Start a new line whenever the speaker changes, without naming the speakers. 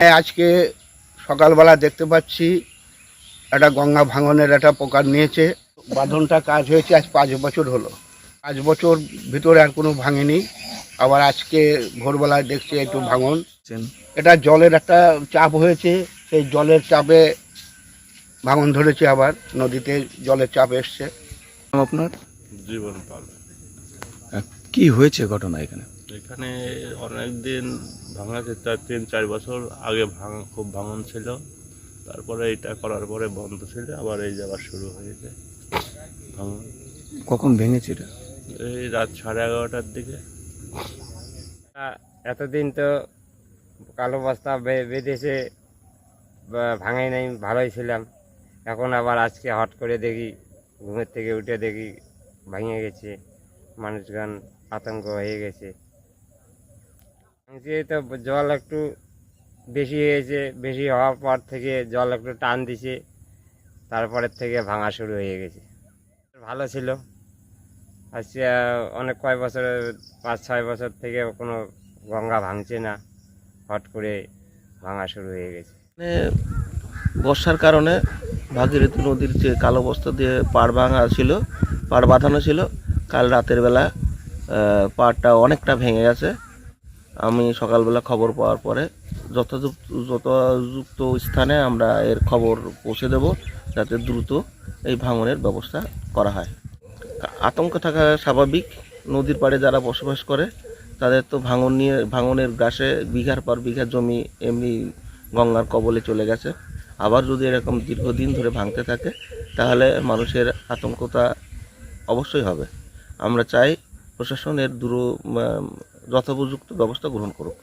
হ্যাঁ, আজকে সকালবেলা দেখতে পাচ্ছি একটা গঙ্গা ভাঙনের একটা প্রকার নিয়েছে। বাঁধনটা কাজ হয়েছে আজ পাঁচ বছর হলো। পাঁচ বছর ভিতরে আর কোনো ভাঙেনি। আবার আজকে ভোরবেলায় দেখছি একটু ভাঙন। এটা জলের একটা চাপ হয়েছে সেই জলের চাপে ভাঙন ধরেছে আবার নদীতে জলের চাপ এসছে।
আপনার?
জীবন পাল।
কি হয়েছে ঘটনা এখানে?
এখানে অনেক দিন ভাঙাছে চার তিন চার বছর আগে ভাঙ খুব ভাঙন ছিল। তারপরে এটা করার পরে বন্ধ ছিল আবার এই যাওয়া শুরু হয়েছে। ভাঙন।
কখন ভেঙেছে এটা?
এই রাত সাড়ে এগারোটার দিকে।
এতদিন তো কালো বস্তা বেঁধেছে ভাঙাই নাই ভালোই ছিলাম। এখন আবার আজকে হট করে দেখি ঘুমের থেকে উঠে দেখি ভেঙে গেছে। মানুষগণ আতঙ্ক হয়ে গেছে। ভাঙছে তো জল একটু বেশি হয়েছে, বেশি হওয়ার পর থেকে জল একটু টান দিছে, তারপরের থেকে ভাঙা শুরু হয়ে গেছে। ভালো ছিল। আজকে অনেক কয় বছর, পাঁচ ছয় বছর থেকে কোনো গঙ্গা ভাঙছে না, হট করে ভাঙা শুরু হয়ে গেছে।
মানে বর্ষার কারণে ভাগীরথী নদীর যে কালো বস্তা দিয়ে পাড় ভাঙা ছিল পাড় বাঁধানো ছিল, কাল রাতের বেলা পাড়টা অনেকটা ভেঙে গেছে। আমি সকালবেলা খবর পাওয়ার পরে যথাযুক্ত যথাযুক্ত স্থানে আমরা এর খবর পৌঁছে দেব যাতে দ্রুত এই ভাঙনের ব্যবস্থা করা হয়। আতঙ্ক থাকা স্বাভাবিক। নদীর পাড়ে যারা বসবাস করে, তাদের তো ভাঙন নিয়ে, ভাঙনের গ্রাসে বিঘার পর বিঘা জমি এমনি গঙ্গার কবলে চলে গেছে। আবার যদি এরকম দীর্ঘদিন ধরে ভাঙতে থাকে, তাহলে মানুষের আতঙ্কতা অবশ্যই হবে। আমরা চাই প্রশাসনের দূর যথোপযুক্ত ব্যবস্থা গ্রহণ করুক।